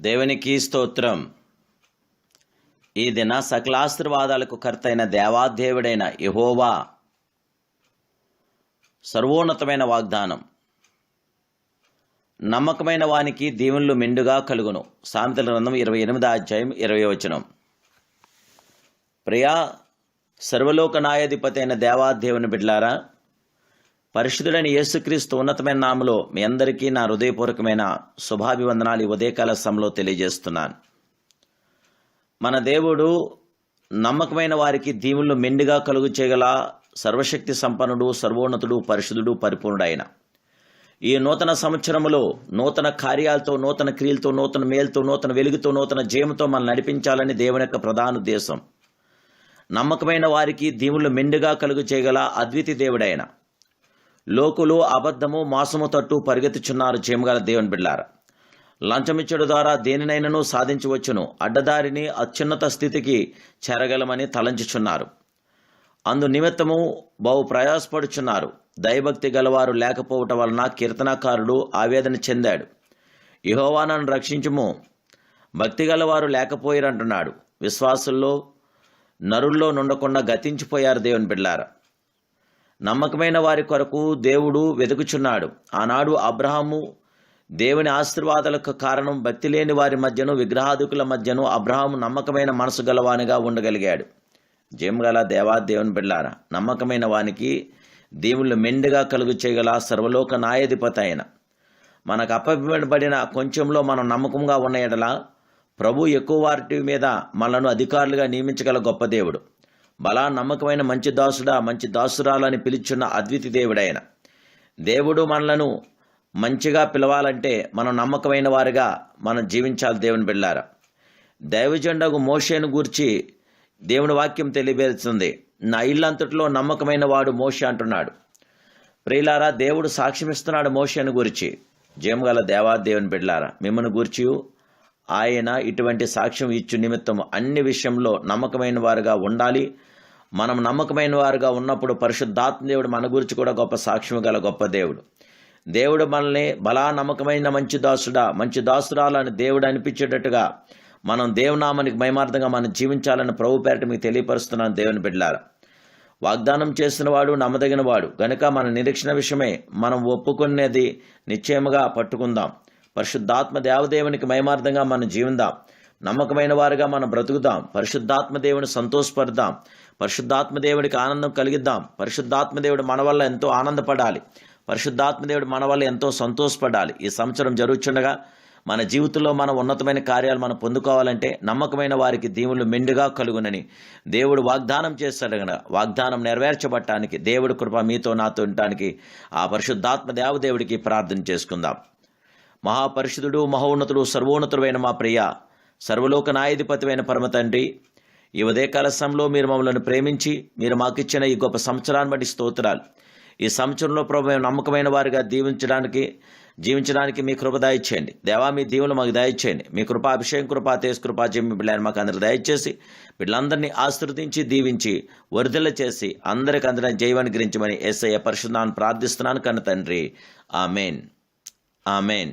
దేవునికి స్తోత్రం. ఈ దిన సకలాశీర్వాదాలకు కర్తైన దేవాదేవుడైన యహోవా సర్వోన్నతమైన వాగ్దానం. నమ్మకమైన వానికి దీవెనలు మెండుగా కలుగును. సామెతల గ్రంథం ఇరవై ఎనిమిది అధ్యాయం ఇరవై వచనం. ప్రియా సర్వలోక న్యాయాధిపతి అయిన దేవాదేవుని బిడ్లారా పరిశుద్ధుడైన యేసుక్రీస్తు ఉన్నతమైన నామలో మీ అందరికీ నా హృదయపూర్వకమైన శుభాభివందనాలు ఈ ఉదయకాల సమయంలో తెలియజేస్తున్నాను. మన దేవుడు నమ్మకమైన వారికి దీవులను మెండుగా కలుగు చేయగల సర్వశక్తి సంపన్నుడు సర్వోన్నతుడు పరిశుద్ధుడు పరిపూర్ణుడైన. ఈ నూతన సంవత్సరములో నూతన కార్యాలతో నూతన క్రియలతో నూతన మేలుతో నూతన వెలుగుతో నూతన జయముతో మనం నడిపించాలని దేవుని యొక్క ప్రధాన ఉద్దేశం. నమ్మకమైన వారికి దీవులు మెండుగా కలుగు చేయగల అద్వితి దేవుడైన. లోకులు అబద్ధము మాసము తట్టు పరిగెత్తుచున్నారు చేమగల దేవుని బిడ్డారు లంచమిచ్చడు ద్వారా దేనినైనను సాధించవచ్చును. అడ్డదారిని అత్యున్నత స్థితికి చేరగలమని తలంచుచున్నారు. అందు నిమిత్తము బహు ప్రయాసపడుచున్నారు. దయభక్తి గలవారు లేకపోవటం వలన కీర్తనాకారుడు ఆవేదన చెందాడు. యహోవానను రక్షించుము. భక్తి గలవారు లేకపోయారంటున్నాడు. విశ్వాసుల్లో నరుల్లో నుండకుండా గతించిపోయారు దేవుని బిడ్డారా నమ్మకమైన వారి కొరకు దేవుడు వెతుకుచున్నాడు. ఆనాడు అబ్రహాము దేవుని ఆశీర్వాదాలకు కారణం భక్తి లేని వారి మధ్యను విగ్రహాదుకుల మధ్యను అబ్రహాము నమ్మకమైన మనసు గలవానిగా ఉండగలిగాడు. జయముగల దేవా దేవుని బిళ్ళారా నమ్మకమైన వానికి దేవుళ్ళు మెండుగా కలుగు చేయగల సర్వలోక నాయధిపతి అయిన మనకు అప్పబడిన కొంచెంలో మనం నమ్మకంగా ఉన్న ఎడల ప్రభు ఎక్కువ వారి మీద మనను అధికారులుగా నియమించగల గొప్ప దేవుడు. బలా నమ్మకమైన మంచి దాసుడా మంచి దాసురాలని పిలుచున్న అద్వితి దేవుడైన. దేవుడు మనలను మంచిగా పిలవాలంటే మనం నమ్మకమైన వారిగా మనం జీవించాలి దేవుని బిళ్ళారా దైవజెండకు మోషేను గూర్చి దేవుని వాక్యం తెలియబేరుతుంది నా ఇల్లంతటిలో నమ్మకమైన వాడు మోషే అంటున్నాడు. ప్రియులారా దేవుడు సాక్ష్యమిస్తున్నాడు మోషేను గురించి. జయముగల దేవా దేవుని బిడ్లారా మిమ్మల్ని గూర్చి ఆయన ఇటువంటి సాక్ష్యం ఇచ్చు నిమిత్తం అన్ని విషయంలో నమ్మకమైన వారుగా ఉండాలి. మనం నమ్మకమైన వారుగా ఉన్నప్పుడు పరిశుద్ధాత్మ దేవుడు మన గురించి కూడా గొప్ప సాక్ష్యం గల గొప్ప దేవుడు. దేవుడు మనల్ని బలా నమ్మకమైన మంచి దాసుడా మంచి దాసురాలని దేవుడు అనిపించేటట్టుగా మనం దేవునామానికి మయమార్థంగా మనం జీవించాలని ప్రభు పేరట మీకు తెలియపరుస్తున్నాను దేవుని బిడ్డలారా. వాగ్దానం చేసిన వాడు నమ్మదగిన వాడు. గనుక మన నిరీక్షణ విషయమే మనం ఒప్పుకునేది నిశ్చయముగా పట్టుకుందాం. పరిశుద్ధాత్మ దేవదేవునికి మయమార్థంగా మనం జీవిందాం. నమ్మకమైన వారుగా మనం బ్రతుకుదాం. పరిశుద్ధాత్మ దేవుని సంతోషపడదాం. పరిశుద్ధాత్మ దేవుడికి ఆనందం కలిగిద్దాం. పరిశుద్ధాత్మ దేవుడు మన వల్ల ఎంతో ఆనందపడాలి. పరిశుద్ధాత్మ దేవుడు మన వల్ల ఎంతో సంతోషపడాలి. ఈ సంవత్సరం జరుగుతుండగా మన జీవితంలో మన ఉన్నతమైన కార్యాలు మనం పొందుకోవాలంటే నమ్మకమైన వారికి దీవులు మెండుగా కలుగునని దేవుడు వాగ్దానం చేస్తాడు కనుక వాగ్దానం నెరవేర్చబట్టానికి దేవుడి కృప మీతో నాతో ఉండటానికి ఆ పరిశుద్ధాత్మ దేవదేవుడికి ప్రార్థన చేసుకుందాం. మహాపరిషుదుడు మహోన్నతుడు సర్వోన్నతుడైన మా ప్రియ సర్వలోక నాయధిపతివైన పరమ తండ్రి ఈ ఉదయకాల సమయంలో మీరు మమ్మల్ని ప్రేమించి మీరు మాకిచ్చిన ఈ గొప్ప సంవత్సరాన్ని బట్టి స్తోత్రాలు. ఈ సంవత్సరంలో ప్రభు మేము నమ్మకమైన వారిగా దీవించడానికి జీవించడానికి మీ కృప దయచేయండి. దేవా మీ దీవులు మాకు దయచేయండి. మీ కృప అభిషేకం కృప తేజ్ కృప జమ్మి బిడ్డలను మాకు అందరికి దయచేసి బిడ్డలందరినీ ఆశీర్వదించి దీవించి వరిదల చేసి అందరికి అందరం జైవాన్ని గురించమని ఎస్ఐ పరిశుద్ధాన్ని ప్రార్థిస్తున్నాను కన్న తండ్రి. Amen. Amen.